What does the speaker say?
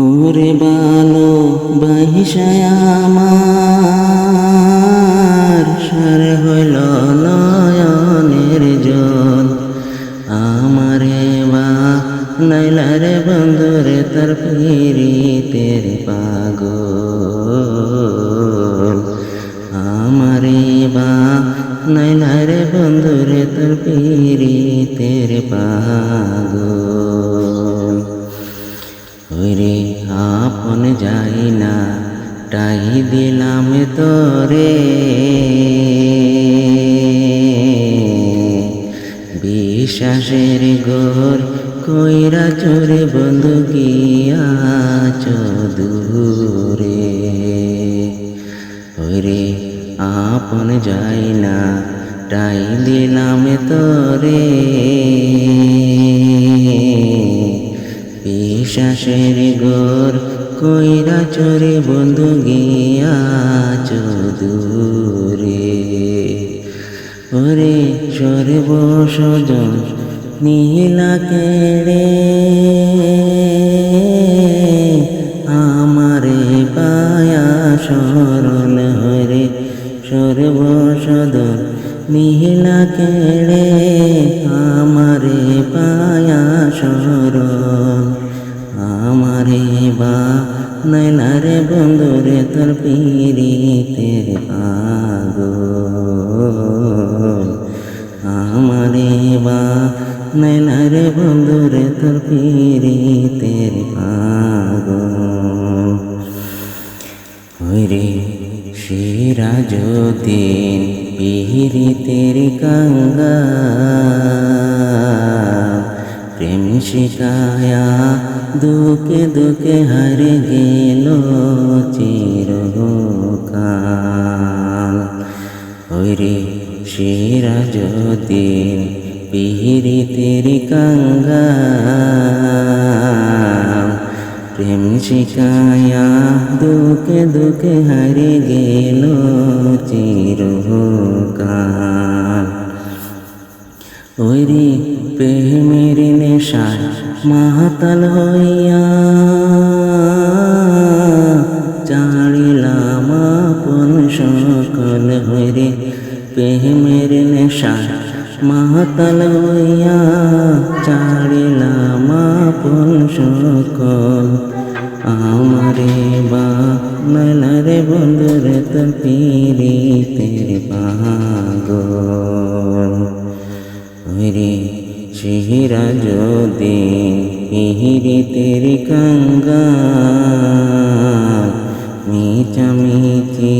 ওরে বালো, বাহিসায় আমার সার হইল নয়নের জল। আমারে বা নাইলারে বন্ধুরে তার পিরিতের পাগল। আমারে বা নাইলারে বন্ধুরে তার পিরিতের পাগল। আপন যাই না টাই দিলাম তোরে। বিশ্বাসের গোর কইরা চোরে বন্ধু গিয়া দূরে। ওরে আপন যাই না টাই দিলাম তোরে। বিশ্বাসের গোর কইরা চোরে বন্ধু গিয়া দূরে ওরে সর্ব সজন নীলা কেড়ে আমারে পায়া সরল হরে সর্ব সদন নীলা কেড়ে আমারে পায়া সরল। আমারে বা নয়নারে বন্ধুরে তোর পিরিতের পাগল আমারে বা নয়নারে বন্ধুরে তোর পিরিতের পাগল হরে সিরাজুদ্দিন পিহিরিতের গঙ্গা। প্রেম শিকায়া দুকে দুকে হারে গেল চিরকাল। হরে সিরাজুদ্দিন পিহিরিতের গঙ্গা প্রেম শিকায়া দুকে দুকে হারে গেল চিরকাল। ওরে প্রেমের নেশায় মাতাল হইয়া চাড়িলাম আপন সকল হইরে প্রেমের নেশায় মাতাল হইয়া চাড়িলাম আপন সকল। আমারে বা নয়নারে বন্ধুরে তোর পিরিতের পাগল শিহিরা যদি হিহিরি তেরি কাঙ্গা মিচামিচি